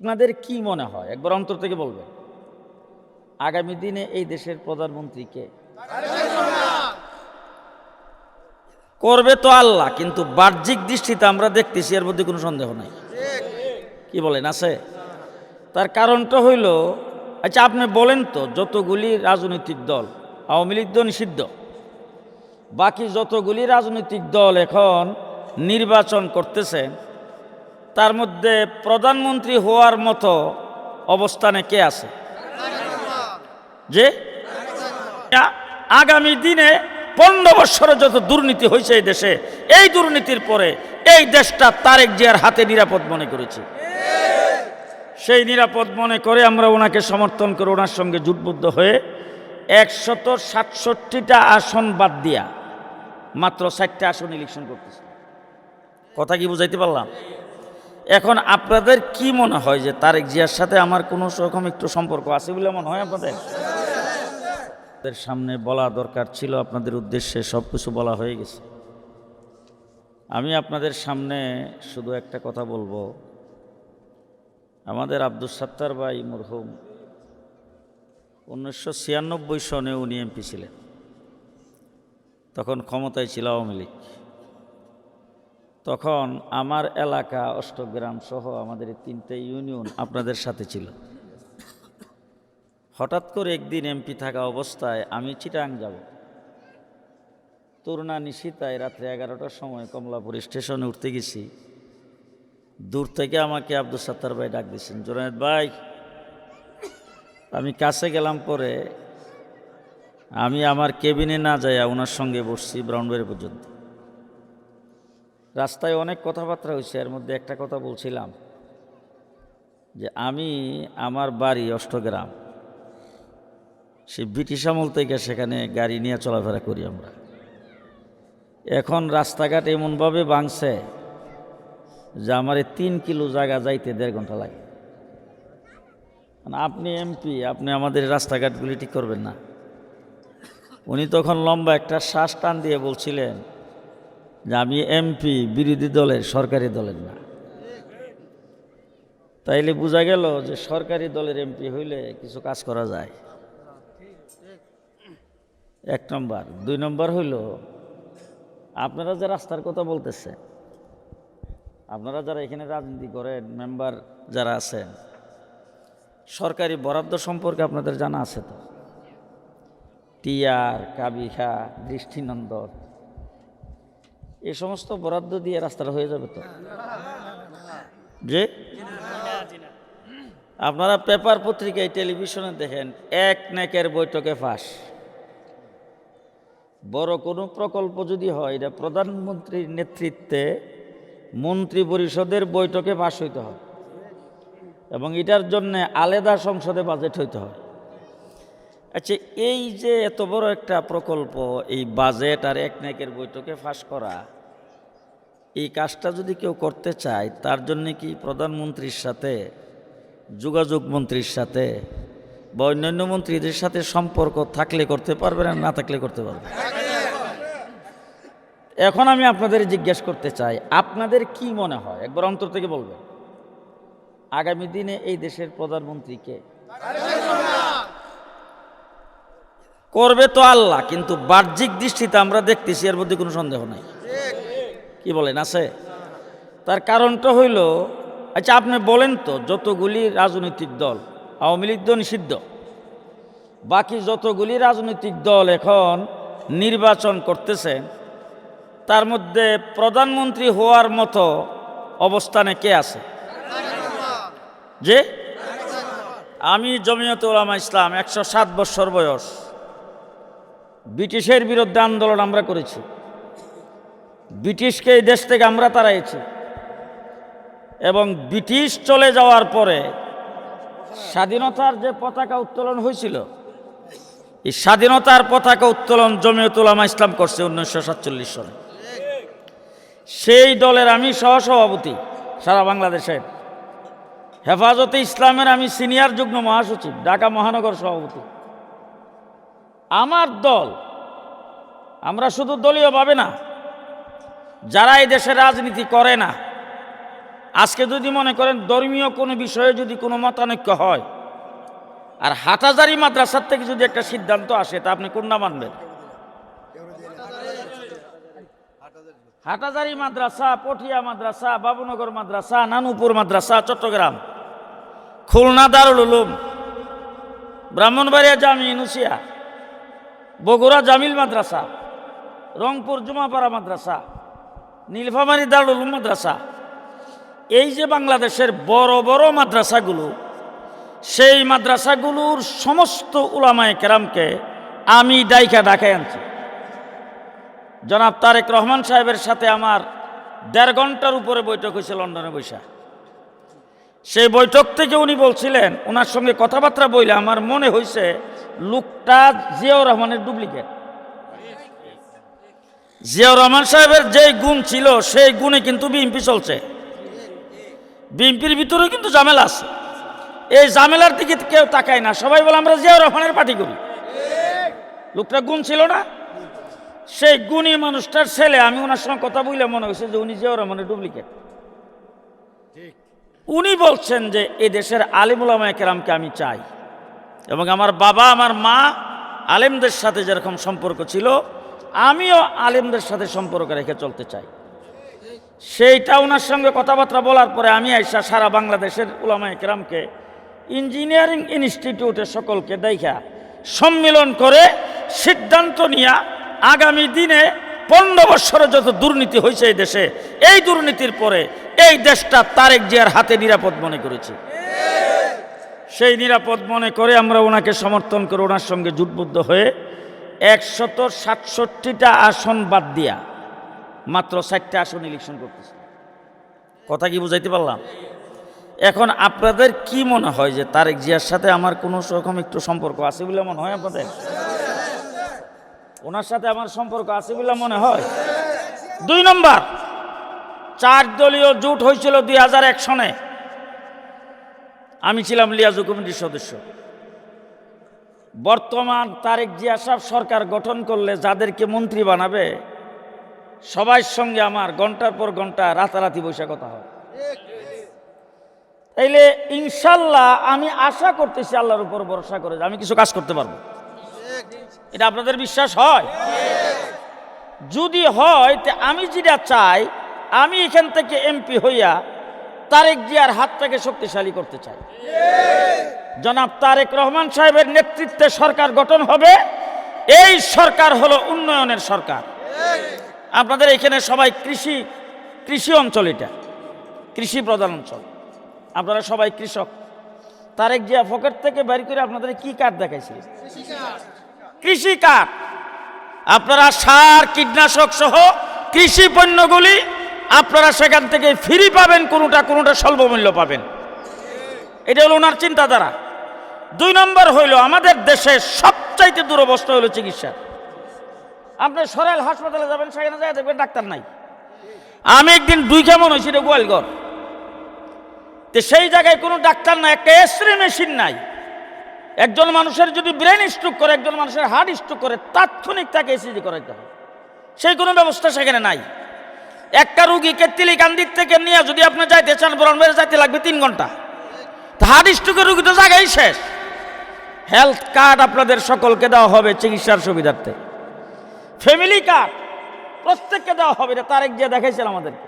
আপনাদের কি মনে হয়? একবার অন্তর থেকে বলবেন। আগামী দিনে এই দেশের প্রধানমন্ত্রী কে? করবে তো আল্লাহ, কিন্তু বাহ্যিক দৃষ্টিতে আমরা দেখতেছি, এর মধ্যে কোনো সন্দেহ নাই। কি বলেন, আছে? তার কারণটা হইল আচ্ছা আপনি বলেন তো, যতগুলি রাজনৈতিক দল, আওয়ামী লীগ নিষিদ্ধ। বাকি যতগুলি রাজনৈতিক দল এখন নির্বাচন করতেছেন তার মধ্যে প্রধানমন্ত্রী হওয়ার মতো অবস্থানে কে আছে? যে? আগামী দিনে পনেরো বৎসরে যত দুর্নীতি হয়েছে এই দেশে, এই দুর্নীতির পরে এই দেশটা তারেক জিয়ার হাতে নিরাপদ মনে করেছি। সেই নিরাপদ মনে করে আমরা ওনাকে সমর্থন করে ওনার সঙ্গে জুটবদ্ধ হয়ে একশত সাতষট্টিটা আসন বাদ দিয়া মাত্র ষাটটা আসন ইলেকশন করতেছে। কথা কি বুঝাইতে পারলাম? এখন আপনাদের কি মনে হয় যে তারেক জিয়ার সাথে আমার কোনো রকম একটু সম্পর্ক আছে বলে মনে হয় আপনাদের? আপনাদের সামনে বলা দরকার ছিল, আপনাদের উদ্দেশ্যে সব কিছু বলা হয়ে গেছে। আমি আপনাদের সামনে শুধু একটা কথা বলব। আমাদের আব্দুল সাত্তার ভাই মরহুম উনিশশো ছিয়ানব্বই সনে উনি এমপি ছিলেন। তখন ক্ষমতায় ছিল আওয়ামী লীগ। তখন আমার এলাকা অষ্টগ্রাম সহ আমাদের তিনটে ইউনিয়ন আপনাদের সাথে ছিল। হঠাৎ করে একদিন এমপি থাকা অবস্থায় আমি চিটাং যাব। তরুণা নিশিতায় রাত্রে এগারোটার সময় কমলাপুর স্টেশনে উঠতে গেছি। দূর থেকে আমাকে আব্দুল সাত্তার ভাই ডাক দিয়েছেন জোনায়দ ভাই, আমি কাছে গেলাম পরে আমি আমার কেবিনে না যাইয়া ওনার সঙ্গে বসছি ব্রাউনবাড়ি পর্যন্ত। রাস্তায় অনেক কথাবার্তা হয়েছে, এর মধ্যে একটা কথা বলছিলাম যে আমি আমার বাড়ি অষ্টগ্রাম। সে ব্রিটিশ আমল থেকে সেখানে গাড়ি নিয়ে চলাফেরা করি আমরা। এখন রাস্তাঘাট এমনভাবে ভাঙছে যে আমার তিন কিলো জায়গা যাইতে দেড় ঘণ্টা লাগে। মানে আপনি এমপি, আপনি আমাদের রাস্তাঘাটগুলি ঠিক করবেন না। উনি তখন লম্বা একটা শ্বাস টান দিয়ে বলছিলেন যে আমি এমপি, বিরোধী দলের, সরকারি দলের না। তাইলে বোঝা গেল যে সরকারি দলের এমপি হইলে কিছু কাজ করা যায়। এক নম্বর। দুই নম্বর হইল, আপনারা যে রাস্তার কথা বলতেছে আপনারা যারা এখানে রাজনীতি করেন, মেম্বার যারা আছেন, সরকারি বরাদ্দ সম্পর্কে আপনাদের জানা আছে তো? টিয়ার কাবিখা, দৃষ্টিনন্দন এই সমস্ত বরাদ্দ দিয়ে রাস্তাটা হয়ে যাবে তো? যে আপনারা পেপার পত্রিকায় টেলিভিশনে দেখেন, এক নেকের বৈঠকে ফাঁস। বড় কোনো প্রকল্প যদি হয়, এটা প্রধানমন্ত্রীর নেতৃত্বে মন্ত্রী পরিষদের বৈঠকে পাশ হইতে হয়। এবং এটার জন্যে আলাদা সংসদে বাজেট হইতে হয়। আচ্ছা এই যে এত বড় একটা প্রকল্প, এই বাজেট আর এক নায়কের বৈঠকে ফাঁস করা এই কাজটা যদি কেউ করতে চায়, তার জন্য কি প্রধানমন্ত্রীর সাথে, যোগাযোগ মন্ত্রীর সাথে বা অন্যান্য মন্ত্রীদের সাথে সম্পর্ক থাকলে করতে পারবে না না থাকলে করতে পারবে এখন আমি আপনাদের জিজ্ঞেস করতে চাই, আপনাদের কি মনে হয়? একবার অন্তর থেকে বলবেন। আগামী দিনে এই দেশের প্রধানমন্ত্রীকে করবে তো আল্লাহ, কিন্তু বাহ্যিক দৃষ্টিতে আমরা দেখতেছি, এর মধ্যে কোনো সন্দেহ নাই। কি বলেন, আছে? তার কারণটা হইল আচ্ছা আপনি বলেন তো, যতগুলি রাজনৈতিক দল, আওয়ামী লীগ নিষিদ্ধ, বাকি যতগুলি রাজনৈতিক দল এখন নির্বাচন করতেছেন তার মধ্যে প্রধানমন্ত্রী হওয়ার মতো অবস্থানে কে আছে? যে আমি জমিয়ত ওলামা ইসলাম, একশো সাত বৎসর বয়স, ব্রিটিশের বিরুদ্ধে আন্দোলন আমরা করেছি। ব্রিটিশকে এই দেশ থেকে আমরা তাড়াইছি। এবং ব্রিটিশ চলে যাওয়ার পরে স্বাধীনতার যে পতাকা উত্তোলন হয়েছিল, এই স্বাধীনতার পতাকা উত্তোলন জমিয়ত উলামা ইসলাম করছে উনিশশো সাতচল্লিশ সালে সেই দলের আমি সহসভাপতি সারা বাংলাদেশের। হেফাজতে ইসলামের আমি সিনিয়র যুগ্ম মহাসচিব, ঢাকা মহানগর সভাপতি। আমার দল, আমরা শুধু দলীয়ভাবে না যারা এই দেশে রাজনীতি করে না, আজকে যদি মনে করেন ধর্মীয় কোনো বিষয়ে যদি কোনো মতানৈক্য হয়, আর হাটাজারি মাদ্রাসার থেকে যদি একটা সিদ্ধান্ত আসে, তা আপনি কোনটা মানবেন? হাটাজারি মাদ্রাসা পটিয়া মাদ্রাসা, বাবুনগর মাদ্রাসা, নানুপুর মাদ্রাসা, চট্টগ্রাম, খুলনা দারুল উলুম, ব্রাহ্মণবাড়িয়া জামি নুসিয়া বগুড়া জামিল মাদ্রাসা, রংপুর জুমাপাড়া মাদ্রাসা নীলফামারী দারুল মাদ্রাসা। এই যে বাংলাদেশের বড় বড় মাদ্রাসাগুলো, সেই মাদ্রাসাগুলোর সমস্ত উলামায় কেরামকে আমি ডাইকা ডাকায় আনছি। জনাব তারেক রহমান সাহেবের সাথে আমার দেড় ঘণ্টার উপরে বৈঠক হয়েছে লন্ডনে বৈশা। সেই বৈঠক থেকে উনি বলছিলেন ওনার সঙ্গে কথাবার্তা বইলে আমার মনে হয়েছে লোকটা জিয়াউর রহমানের ডুপ্লিকেট। জিয়াউর রহমান সাহেবের যেই গুণ ছিল, সেই গুণে কিন্তু বিএনপি চলছে। বিএনপির ভিতরেও কিন্তু ঝামেলা আছে। এই ঝামেলার দিকে কেউ তাকায় না। সবাই বলে, আমরা জিয়াউর রহমানের পার্টি করি। লোকটা গুণ ছিল না। সেই গুণী মানুষটার ছেলে, আমি ওনার সঙ্গে কথা বললে মনে হয়েছে যে উনি জিয়াউর রহমানের ডুপ্লিকেট। উনি বলছেন যে, এ দেশের আলিমুলামায় কেরামকে আমি চাই। এবং আমার বাবা, আমার মা আলেমদের সাথে যেরকম সম্পর্ক ছিল আমিও আলেমদের সাথে সম্পর্ক রেখে চলতে চাই। সেইটা ওনার সঙ্গে কথাবার্তা বলার পরে আমি আইসা সারা বাংলাদেশের উলামায় কেরামকে ইঞ্জিনিয়ারিং ইনস্টিটিউটের সকলকে দেখা সম্মিলন করে সিদ্ধান্ত নিয়া আগামী দিনে পনেরো বৎসরে যত দুর্নীতি হয়েছে এই দেশে, এই দুর্নীতির পরে এই দেশটা তারেক জিয়ার হাতে নিরাপদ মনে করেছি। সেই নিরাপদ মনে করে আমরা ওনাকে সমর্থন করে ওনার সঙ্গে জুটবদ্ধ হয়ে একশত সাতষট্টিটা আসন বাদ দিয়া মাত্র ষাটটা আসন ইলেকশন করতেছে। কথা কি বুঝাইতে পারলাম? এখন আপনাদের কি মনে হয় যে তারেক জিয়ার সাথে আমার কোনো রকম একটু সম্পর্ক আছে বলে মনে হয় আপনাদের? ওনার সাথে আমার সম্পর্ক আছে বলে মনে হয়? দুই নম্বর, চার দলীয় জোট হয়েছিল দুই হাজার এক সনে। আমি ছিলাম লিয়াজু কমিটির সদস্য। বর্তমান তারেক জিয়া সাহেব সরকার গঠন করলে যাদেরকে মন্ত্রী বানাবে সবার সঙ্গে আমার ঘণ্টার পর ঘণ্টা রাতারাতি বৈশা কথা হয়। তাইলে ইনশাল্লাহ আমি আশা করতেছি আল্লাহর উপর ভরসা করে আমি কিছু কাজ করতে পারব। এটা আপনাদের বিশ্বাস হয়? যদি হয়, তে আমি যেটা চাই, আমি এখান থেকে এমপি হইয়া তারেক জিয়ার হাতটাকে শক্তিশালী করতে চাই। জনাব তারেক রহমান সাহেবের নেতৃত্বে সরকার গঠন হবে, এই সরকার হলো উন্নয়নের সরকার। আপনাদের এখানে সবাই কৃষি কৃষি অঞ্চল এটা, কৃষি প্রধান অঞ্চল। আপনারা সবাই কৃষক। তারেক জিয়া পকেট থেকে বের করে আপনাদের কি কার্ড দেখাইছে? কৃষি কার্ড। আপনারা সার, কীটনাশক সহ কৃষি পণ্যগুলি আপনারা সেখান থেকে ফ্রি পাবেন, কোনোটা কোনোটা স্বল্প মূল্য পাবেন। এটা হলো ওনার চিন্তাধারা। দুই নম্বর হইল, আমাদের দেশের সবচাইতে দুরবস্থা হলো চিকিৎসা। আপনি সরাইল হাসপাতালে যাবেন, সেখানে যায় দেখবেন ডাক্তার নাই। আমি একদিন দুই কেমন হয়েছি রে গোয়ালগড় তো সেই জায়গায় কোনো ডাক্তার নাই, একটা এক্সরে মেশিন নাই। একজন মানুষের যদি ব্রেন স্ট্রোক করে, একজন মানুষের হার্ট স্ট্রোক করে, তাৎক্ষণিক তাকে এসিজি করাইতে হয়। সেই কোনো ব্যবস্থা সেখানে নাই। একটা রুগীকে তিলিকান্দির থেকে নিয়ে যদি আপনি যাইতে চান, ব্রহ্মের যাইতে লাগবে তিন ঘণ্টা। হার্ট স্ট্রোকের রুগী তো জায়গায় শেষ। হেলথ কার্ড আপনাদের সকলকে দেওয়া হবে চিকিৎসার সুবিধার্থে। ফ্যামিলি কার্ড প্রত্যেককে দেওয়া হবে, এটা তারেক যে দেখাইছেন আমাদেরকে।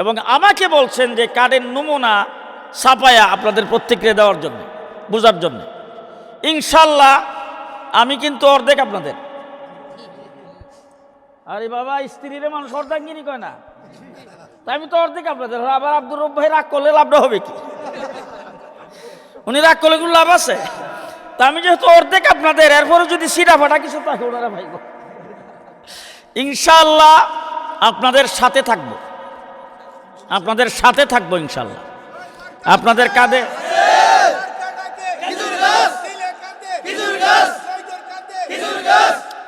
এবং আমাকে বলছেন যে কার্ডের নমুনা ছাপায়া আপনাদের প্রত্যেককে দেওয়ার জন্য, বোঝার জন্য। ইনশাল্লাহ, আমি কিন্তু অর্ধেক আপনাদের। আরে বাবা, স্ত্রীরে মানুষ অর্ধাঙ্গিনী কয় না? তাই আমি তো অর্ধেক আপনাদের, আবার আব্দুর ভাই রাগ করলে লাভটা হবে কি? উনি রাগ করলে কোনো লাভ আছে? তা আমি যেহেতু অর্ধেক আপনাদের, এরপরে যদি সিটা ফাটা কিছু থাকে, ওনারা ভাই ইনশাল্লাহ আপনাদের সাথে থাকব। আপনাদের সাথে থাকব ইনশাল্লাহ আপনাদের কাঁধে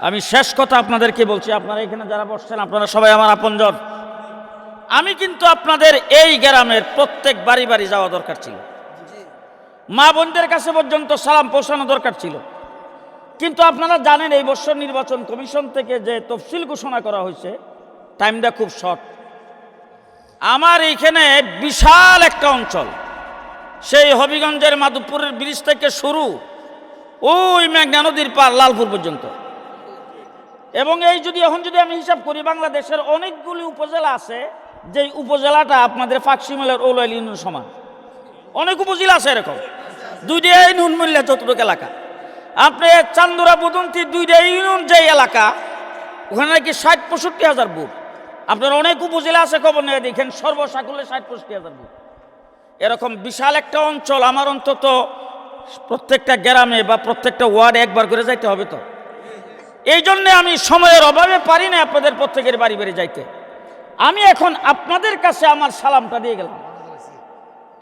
আমি শেষ কথা আপনাদেরকে বলছি, আপনারা এখানে যারা বসছেন, আপনারা সবাই আমার আপনজন। আমি কিন্তু আপনাদের এই গ্রামের প্রত্যেক বাড়ি বাড়ি যাওয়া দরকার ছিল। মা বোনদের কাছে পর্যন্ত সালাম পৌঁছানো দরকার ছিল। কিন্তু আপনারা জানেন, এই বছর নির্বাচন কমিশন থেকে যে তফসিল ঘোষণা করা হয়েছে, টাইমটা খুব শর্ট। আমার এইখানে বিশাল একটা অঞ্চল। সেই হবিগঞ্জের মাধবপুরের ব্রিজ থেকে শুরু, ওই মেঘনা নদীর পার লালপুর পর্যন্ত। এবং এই যদি, এখন যদি আমি হিসাব করি, বাংলাদেশের অনেকগুলি উপজেলা আছে, যেই উপজেলাটা আপনাদের ফাঁকশিমালের ওলাইল ইউনিয়ন সমান। অনেক উপজেলা আছে এরকম। দুইটাই নুন মূল্য যতটুকু এলাকা। আপনি চান্দুরা, বদন্তি, দুইটা ইউনিয়ন যে এলাকা, ওখানে নাকি ষাট, পঁয়ষট্টি হাজার বুট। আপনার অনেক উপজেলা আছে, খবর নিয়ে দেখেন সর্বসাকুল্যে ষাট, পঁয়ষট্টি হাজার বুট। এরকম বিশাল একটা অঞ্চল, আমার অন্তত প্রত্যেকটা গ্রামে বা প্রত্যেকটা ওয়ার্ডে একবার করে যাইতে হবে তো। এই জন্যে আমি সময়ের অভাবে পারি না আপনাদের প্রত্যেকের বাড়ি বাড়ি যাইতে। আমি এখন আপনাদের কাছে আমার সালামটা দিয়ে গেলাম।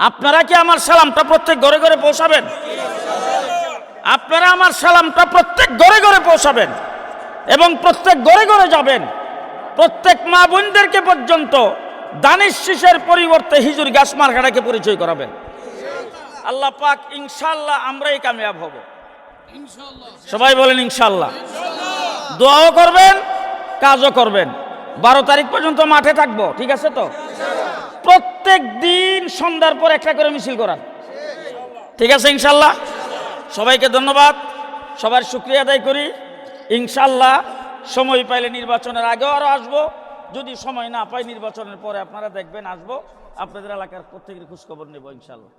আপনারা কি আমার সালামটা প্রত্যেক ঘরে ঘরে পৌঁছাবেন? আপনারা আমার সালামটা প্রত্যেক ঘরে ঘরে পৌঁছাবেন এবং প্রত্যেক ঘরে ঘরে যাবেন। প্রত্যেক মা বোনদেরকে পর্যন্ত দানিশ শীষের পরিবর্তে হিজুর গাছ মার্কাটাকে পরিচয় করাবেন। আল্লাহ পাক ইনশাল্লাহ আমরাই কামিয়াব হব। সবাই বলেন ইনশাল্লাহ দোয়াও করবেন, কাজও করবেন। বারো তারিখ পর্যন্ত মাঠে থাকব, ঠিক আছে তো? প্রত্যেক দিন সন্ধ্যার পর একটা করে মিছিল করান ঠিক আছে, ইনশাল্লাহ? সবাইকে ধন্যবাদ। সবার শুক্রিয়া আদায় করি। ইনশাল্লাহ সময় পাইলে নির্বাচনের আগেও আরও আসব। যদি সময় না পাই নির্বাচনের পরে আপনারা দেখবেন আসব। আপনাদের এলাকার প্রত্যেকের খোঁজখবর নেব, ইনশাল্লাহ।